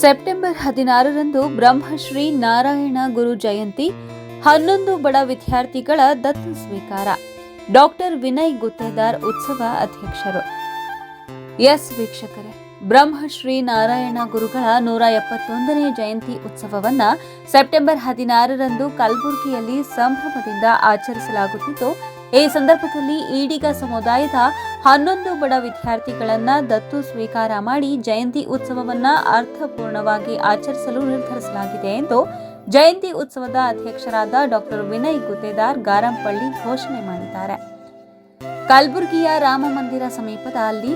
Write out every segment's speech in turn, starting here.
September ಹದಿನಾರರಂದು ಬ್ರಹ್ಮಶ್ರೀ ನಾರಾಯಣ ಗುರು ಜಯಂತಿ, ಹನ್ನೊಂದು ಬಡ ವಿದ್ಯಾರ್ಥಿಗಳ ದತ್ತು ಸ್ವೀಕಾರ. ಡಾಕ್ಟರ್ ವಿನಯ್ ಗುತ್ತೇದಾರ್ ಉತ್ಸವ ಅಧ್ಯಕ್ಷರು. ಎಸ್ ವೀಕ್ಷಕರೇ, ಬ್ರಹ್ಮಶ್ರೀ ನಾರಾಯಣ ಗುರುಗಳ ನೂರ ಎಪ್ಪತ್ತೊಂದನೇ ಜಯಂತಿ ಉತ್ಸವವನ್ನ ಸೆಪ್ಟೆಂಬರ್ ಹದಿನಾರರಂದು ಕಲಬುರಗಿಯಲ್ಲಿ ಸಂಭ್ರಮದಿಂದ ಆಚರಿಸಲಾಗುತ್ತಿದ್ದು ಈ ಸಂದರ್ಭದಲ್ಲಿ ಈಡಿಗ ಸಮುದಾಯದ ಹನ್ನೊಂದು ಬಡ ವಿದ್ಯಾರ್ಥಿಗಳನ್ನ ದತ್ತು ಸ್ವೀಕಾರ ಮಾಡಿ ಜಯಂತಿ ಉತ್ಸವವನ್ನ ಅರ್ಥಪೂರ್ಣವಾಗಿ ಆಚರಿಸಲು ನಿರ್ಧರಿಸಲಾಗಿದೆ ಎಂದು ಜಯಂತಿ ಉತ್ಸವದ ಅಧ್ಯಕ್ಷರಾದ ಡಾಕ್ಟರ್ ವಿನಯ್ ಗುತ್ತೇದಾರ್ ಗಾರಂಪಳ್ಳಿ ಘೋಷಣೆ ಮಾಡಿದ್ದಾರೆ. ಕಲಬುರಗಿಯ ರಾಮ ಮಂದಿರ ಸಮೀಪದ ಅಲ್ಲಿ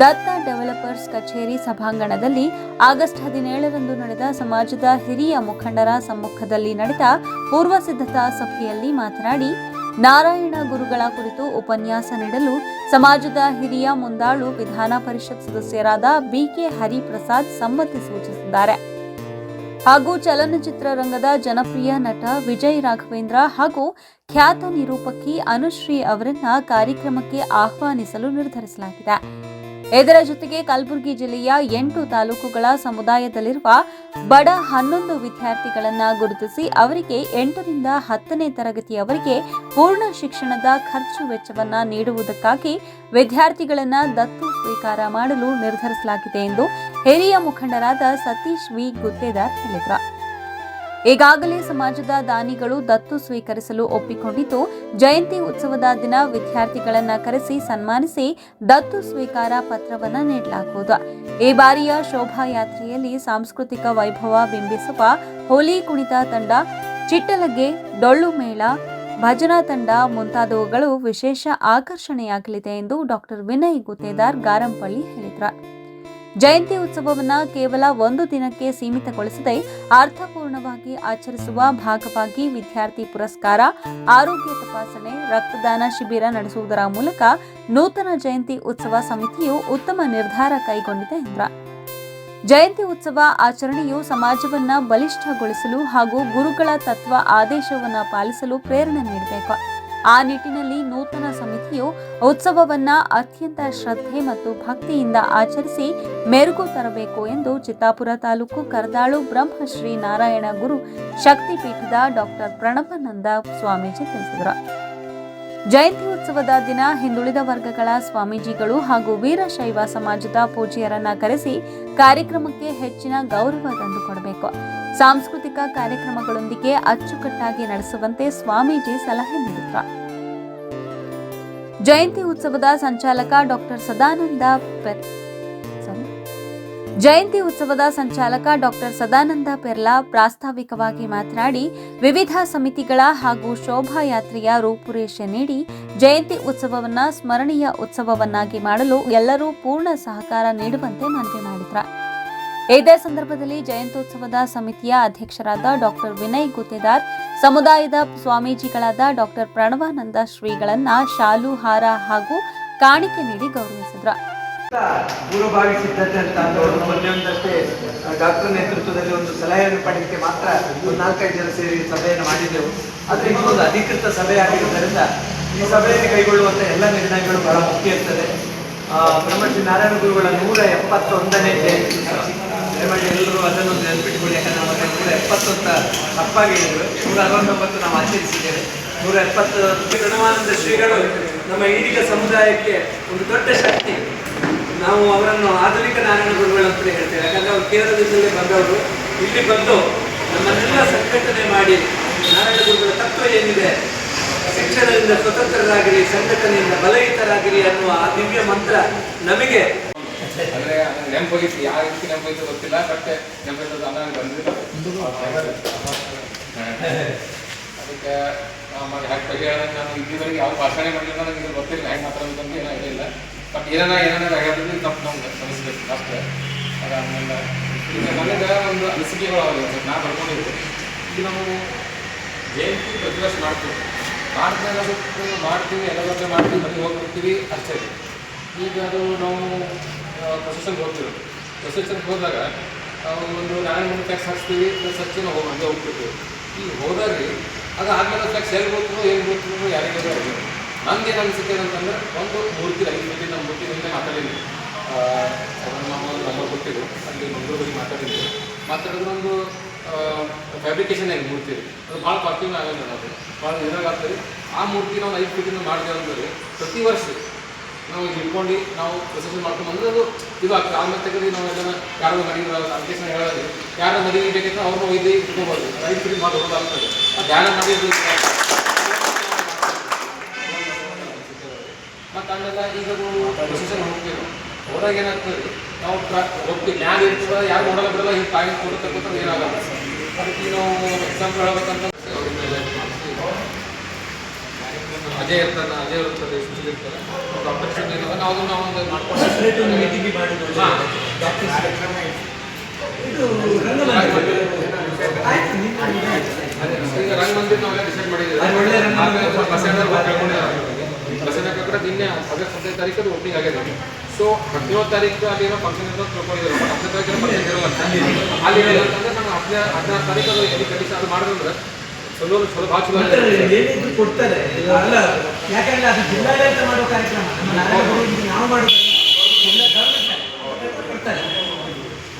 ದತ್ತ ಡೆವಲಪರ್ಸ್ ಕಚೇರಿ ಸಭಾಂಗಣದಲ್ಲಿ ಆಗಸ್ಟ್ ಹದಿನೇಳರಂದು ನಡೆದ ಸಮಾಜದ ಹಿರಿಯ ಮುಖಂಡರ ಸಮ್ಮುಖದಲ್ಲಿ ನಡೆದ ಪೂರ್ವ ಸಿದ್ಧತಾ ಸಭೆಯಲ್ಲಿ ಮಾತನಾಡಿ ನಾರಾಯಣ ಗುರುಗಳ ಕುರಿತು ಉಪನ್ಯಾಸ ನೀಡಲು ಸಮಾಜದ ಹಿರಿಯ ಮುಂದಾಳು ವಿಧಾನ ಪರಿಷತ್ ಸದಸ್ಯರಾದ ಬಿಕೆ ಹರಿಪ್ರಸಾದ್ ಸಮ್ಮತಿ ಸೂಚಿಸಿದ್ದಾರೆ. ಹಾಗೂ ಚಲನಚಿತ್ರ ರಂಗದ ಜನಪ್ರಿಯ ನಟ ವಿಜಯ್ ರಾಘವೇಂದ್ರ ಹಾಗೂ ಖ್ಯಾತ ನಿರೂಪಕಿ ಅನುಶ್ರೀ ಅವರನ್ನ ಕಾರ್ಯಕ್ರಮಕ್ಕೆ ಆಹ್ವಾನಿಸಲು ನಿರ್ಧರಿಸಲಾಗಿದೆ. ಇದರ ಜೊತೆಗೆ ಕಲಬುರಗಿ ಜಿಲ್ಲೆಯ ಎಂಟು ತಾಲೂಕುಗಳ ಸಮುದಾಯದಲ್ಲಿರುವ ಬಡ ಹನ್ನೊಂದು ವಿದ್ಯಾರ್ಥಿಗಳನ್ನು ಗುರುತಿಸಿ ಅವರಿಗೆ ಎಂಟರಿಂದ ಹತ್ತನೇ ತರಗತಿಯವರಿಗೆ ಪೂರ್ಣ ಶಿಕ್ಷಣದ ಖರ್ಚು ವೆಚ್ಚವನ್ನು ನೀಡುವುದಕ್ಕಾಗಿ ವಿದ್ಯಾರ್ಥಿಗಳನ್ನು ದತ್ತು ಸ್ವೀಕಾರ ಮಾಡಲು ನಿರ್ಧರಿಸಲಾಗಿದೆ ಎಂದು ಹಿರಿಯ ಮುಖಂಡರಾದ ಸತೀಶ್ ವಿ. ಗುತ್ತೇದಾರ್ ಹೇಳಿದರು ಈಗಾಗಲೇ ಸಮಾಜದ ದಾನಿಗಳು ದತ್ತು ಸ್ವೀಕರಿಸಲು ಒಪ್ಪಿಕೊಂಡಿದ್ದು, ಜಯಂತಿ ಉತ್ಸವದ ದಿನ ವಿದ್ಯಾರ್ಥಿಗಳನ್ನು ಕರೆಸಿ ಸನ್ಮಾನಿಸಿ ದತ್ತು ಸ್ವೀಕಾರ ಪತ್ರವನ್ನು ನೀಡಲಾಗುವುದು. ಈ ಬಾರಿಯ ಶೋಭಾಯಾತ್ರೆಯಲ್ಲಿ ಸಾಂಸ್ಕೃತಿಕ ವೈಭವ ಬಿಂಬಿಸುವ ಹೋಲಿ ಕುಣಿತ ತಂಡ, ಚಿಟ್ಟಲಗೆ ಡೊಳ್ಳು ಮೇಳ, ಭಜನಾ ತಂಡ ಮುಂತಾದವುಗಳು ವಿಶೇಷ ಆಕರ್ಷಣೆಯಾಗಲಿದೆ ಎಂದು ಡಾಕ್ಟರ್ ವಿನಯ್ ಗುತ್ತೇದಾರ್ ಗಾರಂಪಳ್ಳಿ ಹೇಳಿದರು. ಜಯಂತಿ ಉತ್ಸವವನ್ನು ಕೇವಲ ಒಂದು ದಿನಕ್ಕೆ ಸೀಮಿತಗೊಳಿಸದೆ ಅರ್ಥಪೂರ್ಣವಾಗಿ ಆಚರಿಸುವ ಭಾಗವಾಗಿ ವಿದ್ಯಾರ್ಥಿ ಪುರಸ್ಕಾರ, ಆರೋಗ್ಯ ತಪಾಸಣೆ, ರಕ್ತದಾನ ಶಿಬಿರ ನಡೆಸುವುದರ ಮೂಲಕ ನೂತನ ಜಯಂತಿ ಉತ್ಸವ ಸಮಿತಿಯು ಉತ್ತಮ ನಿರ್ಧಾರ ಕೈಗೊಂಡಿದೆ ಎಂದ್ರ. ಜಯಂತಿ ಉತ್ಸವ ಆಚರಣೆಯು ಸಮಾಜವನ್ನ ಬಲಿಷ್ಠಗೊಳಿಸಲು ಹಾಗೂ ಗುರುಗಳ ತತ್ವ ಆದೇಶವನ್ನು ಪಾಲಿಸಲು ಪ್ರೇರಣೆ ನೀಡಬೇಕು. ಆ ನಿಟ್ಟಿನಲ್ಲಿ ನೂತನ ಸಮಿತಿಯು ಉತ್ಸವವನ್ನ ಅತ್ಯಂತ ಶ್ರದ್ಧೆ ಮತ್ತು ಭಕ್ತಿಯಿಂದ ಆಚರಿಸಿ ಮೆರುಗು ತರಬೇಕು ಎಂದು ಚಿತ್ತಾಪುರ ತಾಲೂಕು ಕರ್ದಾಳು ಬ್ರಹ್ಮಶ್ರೀ ನಾರಾಯಣ ಗುರು ಶಕ್ತಿಪೀಠದ ಡಾಕ್ಟರ್ ಪ್ರಣವಾನಂದ ಸ್ವಾಮೀಜಿ ತಿಳಿಸಿದರು. ಜಯಂತಿ ಉತ್ಸವದ ದಿನ ಹಿಂದುಳಿದ ವರ್ಗಗಳ ಸ್ವಾಮೀಜಿಗಳು ಹಾಗೂ ವೀರಶೈವ ಸಮಾಜದ ಪೂಜ್ಯರನ್ನ ಕರೆಸಿ ಕಾರ್ಯಕ್ರಮಕ್ಕೆ ಹೆಚ್ಚಿನ ಗೌರವ ತಂದುಕೊಡಬೇಕು ಸಾಂಸ್ಕೃತಿಕ ಕಾರ್ಯಕ್ರಮಗಳೊಂದಿಗೆ ಅಚ್ಚುಕಟ್ಟಾಗಿ ನಡೆಸುವಂತೆ ಸ್ವಾಮೀಜಿ ಸಲಹೆ ನೀಡಿದರು ಜಯಂತಿ ಉತ್ಸವದ ಸಂಚಾಲಕ ಡಾಕ್ಟರ್ ಸದಾನಂದ. ಜಯಂತಿ ಉತ್ಸವದ ಸಂಚಾಲಕ ಡಾಕ್ಟರ್ ಸದಾನಂದ ಪೆರ್ಲಾ ಪ್ರಾಸ್ತಾವಿಕವಾಗಿ ಮಾತನಾಡಿ, ವಿವಿಧ ಸಮಿತಿಗಳ ಹಾಗೂ ಶೋಭಾಯಾತ್ರೆಯ ರೂಪುರೇಷೆ ನೀಡಿ ಜಯಂತಿ ಉತ್ಸವವನ್ನ ಸ್ಮರಣೀಯ ಉತ್ಸವವನ್ನಾಗಿ ಮಾಡಲು ಎಲ್ಲರೂ ಪೂರ್ಣ ಸಹಕಾರ ನೀಡುವಂತೆ ಮನವಿ ಮಾಡಿದ್ರು. ಇದೇ ಸಂದರ್ಭದಲ್ಲಿ ಜಯಂತ್ಯೋತ್ಸವದ ಸಮಿತಿಯ ಅಧ್ಯಕ್ಷರಾದ ಡಾಕ್ಟರ್ ವಿನಯ್ ಗುತ್ತೇದಾರ್, ಸಮುದಾಯದ ಸ್ವಾಮೀಜಿಗಳಾದ ಡಾಕ್ಟರ್ ಪ್ರಣವಾನಂದ ಶ್ರೀಗಳನ್ನ ಶಾಲು ಹಾರ ಹಾಗೂ ಕಾಣಿಕೆ ನೀಡಿ ಗೌರವಿಸಿದ್ರು. ಪೂರ್ವಭಾವಿ ಸಿದ್ಧತೆ ಅಂತ ಅವರು ಮೊನ್ನೆ ಒಂದಷ್ಟೇ ಡಾಕ್ಟರ್ ನೇತೃತ್ವದಲ್ಲಿ ಒಂದು ಸಲಹೆಯನ್ನು ಪಡೆಯಲಿಕ್ಕೆ ಮಾತ್ರ ಒಂದು ನಾಲ್ಕೈದು ಜನ ಸೇರಿ ಸಭೆಯನ್ನು ಮಾಡಿದ್ದೆವು. ಆದರೆ ಒಂದು ಅಧಿಕೃತ ಸಭೆ ಆಗಿರುವುದರಿಂದ ಈ ಸಭೆಯಲ್ಲಿ ಕೈಗೊಳ್ಳುವಂಥ ಎಲ್ಲ ನಿರ್ಣಯಗಳು ಬಹಳ ಮುಖ್ಯ ಇರ್ತದೆ. ಬ್ರಹ್ಮಶ್ರೀ ನಾರಾಯಣ ಗುರುಗಳ ನೂರ ಎಪ್ಪತ್ತೊಂದನೇ ಜಯಂತಿ ಎಲ್ಲರೂ ಅದನ್ನು ನೆನಪಿಟ್ಕೊಳ್ಳಿ, ಯಾಕಂದ್ರೆ ನಮಗೆ ನೂರ ಎಪ್ಪತ್ತೊಂದ ತಪ್ಪಾಗಿ ಹೇಳಿದರು ನೂರ ಅರವತ್ತೊಂಬತ್ತು ನಾವು ಆಚರಿಸಿದ್ದೇವೆ. ನೂರ ಎಪ್ಪತ್ತು ಶ್ರೀಗಳು ನಮ್ಮ ಈಡಿಗ ಸಮುದಾಯಕ್ಕೆ ಒಂದು ದೊಡ್ಡ ಶಕ್ತಿ. ನಾವು ಅವರನ್ನು ಆಧುನಿಕ ನಾರಾಯಣ ಗುರುಗಳು ಅಂತ ಹೇಳ್ತೇವೆ. ಯಾಕಂದ್ರೆ ಅವರು ಕೇರಳದಿಂದಲೇ ಬಂದವರು. ಇಲ್ಲಿ ಬಂದು ನಮ್ಮನ್ನೆಲ್ಲ ಸಂಘಟನೆ ಮಾಡಿ ನಾರಾಯಣ ಗುರುಗಳ ತತ್ವ ಏನಿದೆ, ಶಿಕ್ಷಣದಿಂದ ಸ್ವತಂತ್ರರಾಗಿರಿ, ಸಂಘಟನೆಯಿಂದ ಬಲಯುತರಾಗಿರಿ ಅನ್ನುವ ಆ ದಿವ್ಯ ಮಂತ್ರ ನಮಗೆ ಅಂದ್ರೆ ನೆಂಪೋಗಿತ್ತು ಯಾವ ರೀತಿ ನೆಂಪೋಯ್ತು ಗೊತ್ತಿಲ್ಲ, ಬಟ್ ನೆನಪೋಯ್ತು ಅನ್ನ ಬಂದಿಲ್ಲ ಅದಕ್ಕೆ ಬಗ್ಗೆ ಹೇಳೋದಕ್ಕೆ ನಾನು ಇಲ್ಲಿವರೆಗೆ ಯಾವ ಭಾಷಣ ಮಾಡಿಲ್ಲ ನನಗೆ ಗೊತ್ತಿಲ್ಲ. ಹೆಂಗೆ ಬಗ್ಗೆ ಏನೂ ಹೇಳಿಲ್ಲ ಬಟ್ ಏನಾರ ಏನಾರ ಹೇಳಿದ್ರೆ ತಪ್ಪು ನಮ್ಗೆ ಅನಿಸ್ಬೇಕು ಅಷ್ಟೇ. ಅದಾದ್ಮೇಲೆ ಈಗ ನನಗೆ ಒಂದು ಅನಿಸಿಕೆಗಳು ಸರ್ ನಾ ಬರ್ಕೊಂಡಿದ್ದೆ. ಈಗ ನಾವು ಜಯಂತಿ ಪ್ರತಿ ವರ್ಷ ಮಾಡ್ತೀವಿ ಅದಕ್ಕೆ ಮಾಡ್ತೀವಿ, ಎಲ್ಲ ಮಾಡ್ತೀವಿ ಮನೆಗೆ ಹೋಗ್ಬಿಡ್ತೀವಿ, ಅಷ್ಟೇ. ಈಗ ಅದು ನಾವು ಪ್ರೊಸೆಷನ್ಗೆ ಹೋಗ್ತೀವಿ. ಪ್ರೊಸೆಷನ್ಗೆ ಹೋದಾಗ ಒಂದು ನಾರಾಯಣ ಮೂರು ಟ್ಯಾಕ್ಸ್ ಹಾಕ್ಸ್ತೀವಿ, ಪ್ಲಸ್ ಹಚ್ಚಿನ ಹಂಗೆ ಹೋಗ್ಬಿಡ್ತೀವಿ. ಈಗ ಹೋದಾಗ ಅದು ಆದ್ಮೇಲೆ ಟ್ಯಾಕ್ಸ್ ಎಲ್ಲಿ ಹೋಗ್ತೀವೋ ಏನು ಹೋಗ್ತೀವೋ ಯಾರಿಗೆ ನಂದೇನು ಅನಿಸುತ್ತೆ ಅಂತಂದ್ರೆ ಒಂದು ಮೂರ್ತಿ ಐದು ಮಂದಿ ನಮ್ಮ ಮೂರ್ತಿ ಮುಂದೆ ಮಾತಾಡಿದ್ವಿ ನಮ್ಮ ನಂಬರ್ ಕೊಟ್ಟಿದ್ರು ಅಲ್ಲಿ ಮಂಗಳೂರಿಗೆ ಮಾತಾಡಿದ್ವಿ ಮಾತಾಡಿದ್ರೆ ಒಂದು ಫ್ಯಾಬ್ರಿಕೇಶನ್ ಆಗಿ ಮೂರ್ತಿ ಅದು ಭಾಳ ಕಾಸ್ಟ್ಯೂಮ್ ಆಗಲ್ಲ ಅದು ಭಾಳ ಇದ್ರಾಗ ಆಗ್ತದೆ. ಆ ಮೂರ್ತಿ ನಾವು ಐದು ಫೀಟಿಂದ ಮಾಡಿದೆ ಅಂದರೆ ಪ್ರತಿ ವರ್ಷ ನಾವು ಇಟ್ಕೊಂಡು ನಾವು ಪ್ರೊಸೆಷನ್ ಮಾಡ್ಕೊಂಡು ಅದು ಇದು ಆಗ್ತದೆ ಆಮೇಲೆ ತೆಗೆದು ನಾವು ಎಲ್ಲ ಯಾರೋ ಮನೆಗೆ ಅಪ್ಲಿಕೇಶನ್ ಹೇಳೋದು ಯಾರೋ ಮದುವೆ ಬೇಕಂದ್ರೆ ಅವ್ರನ್ನ ಒಯ್ದು ಇಟ್ಕೊಬೋದು. ಐದು ಫೀಟ್ ಮಾಡಿ ಹೋಗೋದಾಗ್ತದೆ ಆ ಧ್ಯಾನ ಮಾಡಿ ಅದು ಆಮೇಲೆ ಈಗ ಡಿಸಿಷನ್ ಹೋಗ್ತೀವಿ ಹೋದಾಗ ಏನಾಗ್ತದೆ? ನಾವು ಟ್ರಾಕ್ ಹೋಗ್ತೀವಿ. ಮ್ಯಾಗ ಇರ್ತದೆ ಯಾರು ನೋಡಲ್ಲ ಬಿಡಲ್ಲ ಹಿಂಗೆ ಟೈಮ್ ಕೊಡ್ತಕ್ಕಂಥದ್ದು ಏನಾಗಲ್ಲ. ಅದಕ್ಕೆ ನಾವು ಎಕ್ಸಾಂಪಲ್ ಹೇಳ್ಬೇಕಂತ ಅಜಯ್ ಇರ್ತಾನೆ ಅಜಯ್ ಇರ್ತದೆ ಸುಶೀಲ್ ಇರ್ತದೆ. ಒಂದು ಆಪರ್ಚುನಿಟಿ ಇರೋದು ನಾವು ನಾವು ಒಂದು ಮಾಡ್ಕೊಂಡು ಮೀಟಿಂಗ್ ಹಾ. ಅದೇ, ಈಗ ರಂಗ ಮಂದಿರ ನಾವೆಲ್ಲ ಡಿಸೈಡ್ ಮಾಡಿದ್ದೀವಿ. ಅದು ರಂಗ ಬಸ್ ಸ್ಟ್ಯಾಂಡ್ ಹಾಕಿದ್ರೆ ನಿನ್ನೆ ಆಗಸ್ಟ್ ಹದಿನೈದು ತಾರೀಕು ಓಪನಿಂಗ್ ಆಗಿದೆ. ಸೊ ಹದಿನೇಳು ತಾರೀಕು ಅಲ್ಲಿರೋ ಫಂಕ್ಷನ್ ಇಂದ ತಿಳ್ಕೊಂಡಿದ್ದಾರೆ ಬಟ್ ಹತ್ತನೇ ತಾರೀಕು ಫಂಕ್ಷನ್ ಇರಲ್ಲ ಅಲ್ಲಿ ಅಂತಂದ್ರೆ ನಾವು ಹದಿನ ಹದಿನಾರು ತಾರೀಕು ಅದು ಎಲ್ಲಿ ಕಂಡೀಷನ್ ಅದು ಮಾಡಿದ್ರೆ ಚಲೋ ಚಲೋ ಭಾಳ ಚಲೋ ಏನಿದ್ರು ಕೊಡ್ತಾರೆ. ಅಲ್ಲ ಯಾಕಂದ್ರೆ ಅದು ಜಿಲ್ಲಾಡಳಿತ ಮಾಡೋ ಕಾರ್ಯಕ್ರಮ. ನಾವು ಮಾಡೋದು ಕೊಡ್ತಾರೆ.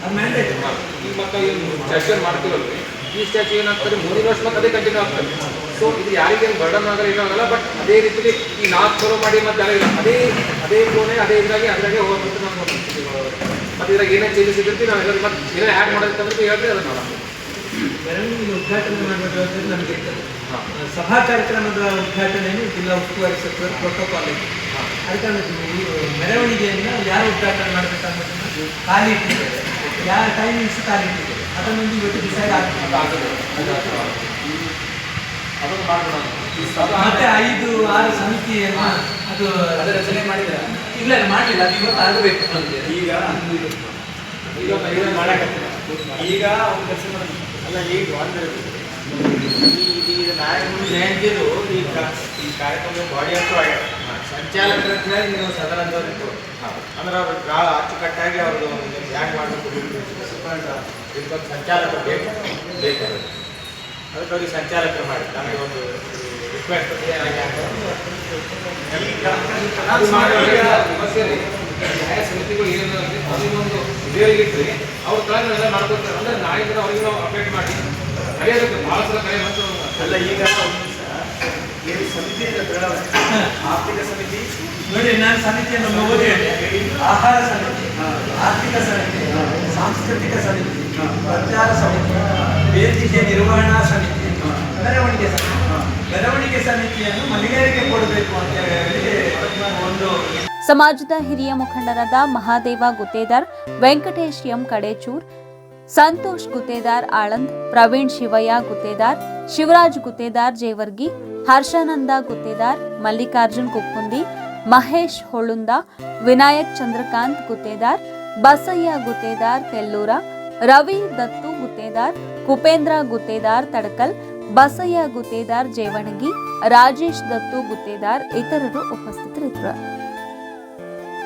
ಅದು ಮ್ಯಾಂಡೇಟ್ ಈಗ ಮತ್ತೆ ಏನು ಸ್ಟ್ಯಾಚ್ಯೂ ಮಾಡ್ತೀವಲ್ರಿ. ಈ ಸ್ಟ್ಯಾಚ್ಯೂ ಏನಾಗ್ತದೆ ಮೂರು ವರ್ಷ ಮತ್ತೆ ಅದೇ ಕಂಟಿನ್ಯೂ ಆಗ್ತದೆ. ಸೊ ಇದು ಯಾರಿಗೇನು ಬರ್ಡನ್ ಆಗಲ್ಲ ಏನಾಗಲ್ಲ ಬಟ್ ಅದೇ ರೀತಿಲಿ ಈ ನಾಲ್ಕು ಫಾಲೋ ಮಾಡಿ ಮತ್ತೆ ಅದೇ ಇಲ್ಲ ಅದೇ ಅದೇ ಫೋನೇ ಅದೇ ಇದಾಗಿ ಅದ್ರಾಗೆ ಹೋಗ್ಬಿಟ್ಟು ನಾವು ಮತ್ತೆ ಇದ್ರಾಗ ಏನೇ ಚೇಂಜಸ್ ಇದ್ದಿರ್ತೀವಿ ನಾವು ಎಲ್ಲರೂ ಮತ್ತೆ ಏನೋ ಆ್ಯಡ್ ಮಾಡೋದಕ್ಕಂದ್ರೆ ಹೇಳ್ರಿ ಅದನ್ನ? ಮಾಡೋಣ ಮೆರವಣಿಗೆ ಉದ್ಘಾಟನೆ ಮಾಡಬೇಕಾದ್ರೆ ನಮಗೆ ಸಭಾ ಕಾರ್ಯಕ್ರಮದ ಉದ್ಘಾಟನೆಯನ್ನು ಜಿಲ್ಲಾ ಉಸ್ತುವಾರಿ ಸಚಿವರು ಪ್ರೋಟೋಕಾಲ್ ಇದೆ. ಅದಕ್ಕೆ ಈ ಮೆರವಣಿಗೆಯನ್ನು ಯಾರು ಉದ್ಘಾಟನೆ ಮಾಡಬೇಕು ಅನ್ನೋದನ್ನ ಖಾಲಿ ಇಟ್ಟಿದ್ದಾರೆ. ಯಾರ ಟೈಮಿಂಗ್ಸ್ ಖಾಲಿ ಇಟ್ಟಿದ್ದಾರೆ. ಅದನ್ನೊಂದು ಇವತ್ತು ಡಿಸೈಡ್ ಆಗ್ತದೆ. ಅದನ್ನು ಮಾಡೋಣ ಮತ್ತೆ ಐದು ಆರು ಸಮಿತಿಯನ್ನು ಅದು ರಚನೆ ಮಾಡಿದ್ರ ಇಲ್ಲ ಮಾಡಲಿಲ್ಲ. ಅದು ಇವತ್ತು ಆಗಬೇಕು ನಮಗೆ. ಈಗ? ಈಗ ಮಾಡಕತ್ತಿಲ್ಲ ಈಗ ಒಂದು ಕೆಲಸ ಮಾಡ ಅಲ್ಲ ಈಗ ಅಂದ್ರೆ ಈ ನಾಯಕರು ಜಯಂತಿದು ಈ ಈ ಕಾರ್ಯಕ್ರಮದ ಬಾಡಿ ಅಂತೂ ಆಗ್ಯಾವ ಸಂಚಾಲಕರ ಹತ್ರ ನೀವು ಸದನದವ್ರು. ಅಂದ್ರೆ ಅವ್ರು ಭಾಳ ಅಚ್ಚುಕಟ್ಟಾಗಿ ಅವ್ರದ್ದು ಹ್ಯಾಂಗ್ ಮಾಡಬೇಕು ಸಂಚಾಲಕರು ಬೇಕು. ಬೇಕಾದ್ರೆ ಅದಕ್ಕೆ ಅವ್ರಿಗೆ ಸಂಚಾಲಕರು ಮಾಡಿ. ನಮಗೆ ಒಂದು ರಿಕ್ವೆಸ್ಟ್ ನ್ಯಾಯ ಸಮಿತಿಗಳು ಏನಿದೆ ಅಂದರೆ ಅದನ್ನೊಂದು ಅವ್ರ ಅವ್ರಿಗೆ ನಾವು ಅಪ್ಡೇಟ್ ಮಾಡಿ. ಕರೆಯೋದಕ್ಕೆ ಭಾಳ ಸಲ ಕರೆ ಬಂತು ಅಲ್ಲ ಈಗ ಏನು ಸಮಿತಿ ಆರ್ಥಿಕ ಸಮಿತಿ. ನೋಡಿ ನಾನು ಸಮಿತಿಯನ್ನು ಓದಿ ಆಹಾರ ಸಮಿತಿ. ಆರ್ಥಿಕ ಸಮಿತಿ. ಸಾಂಸ್ಕೃತಿಕ ಸಮಿತಿ ಪ್ರಚಾರ ಸಮಿತಿ ವೇದಿಕೆ ನಿರ್ವಹಣಾ ಸಮಿತಿ ಮೆರವಣಿಗೆ ಸಮಿತಿ. ಮೆರವಣಿಗೆ ಸಮಿತಿಯನ್ನು ಮಹಿಳೆಯರಿಗೆ ಕೊಡಬೇಕು ಅಂತ ಹೇಳಿ ಒಂದು ಸಮಾಜದ ಹಿರಿಯ ಮುಖಂಡರಾದ ಮಹಾದೇವ ಗುತ್ತೇದಾರ್ ವೆಂಕಟೇಶ್ ಎಂ ಕಡೇಚೂರ್ ಸಂತೋಷ್ ಗುತ್ತೇದಾರ್ ಆಳಂದ್ ಪ್ರವೀಣ್ ಶಿವಯ್ಯ ಗುತ್ತೇದಾರ್ ಶಿವರಾಜ್ ಗುತ್ತೇದಾರ್ ಜೇವರ್ಗಿ ಹರ್ಷಾನಂದ ಗುತ್ತೇದಾರ್ ಮಲ್ಲಿಕಾರ್ಜುನ್ ಕುಕ್ಕುಂದಿ ಮಹೇಶ್ ಹೊಳುಂದ ವಿನಾಯಕ್ ಚಂದ್ರಕಾಂತ್ ಗುತ್ತೇದಾರ್ ಬಸಯ್ಯ ಗುತ್ತೇದಾರ್ ತೆಲ್ಲೂರ, ರವಿ ದತ್ತು ಗುತ್ತೇದಾರ್, ಕುಪೇಂದ್ರ ಗುತ್ತೇದಾರ್ ತಡಕಲ್, ಬಸಯ್ಯ ಗುತ್ತೇದಾರ್ ಜೇವಣಗಿ ರಾಜೇಶ್ ದತ್ತು ಗುತ್ತೇದಾರ್ ಇತರರು ಉಪಸ್ಥಿತರಿದ್ದರು.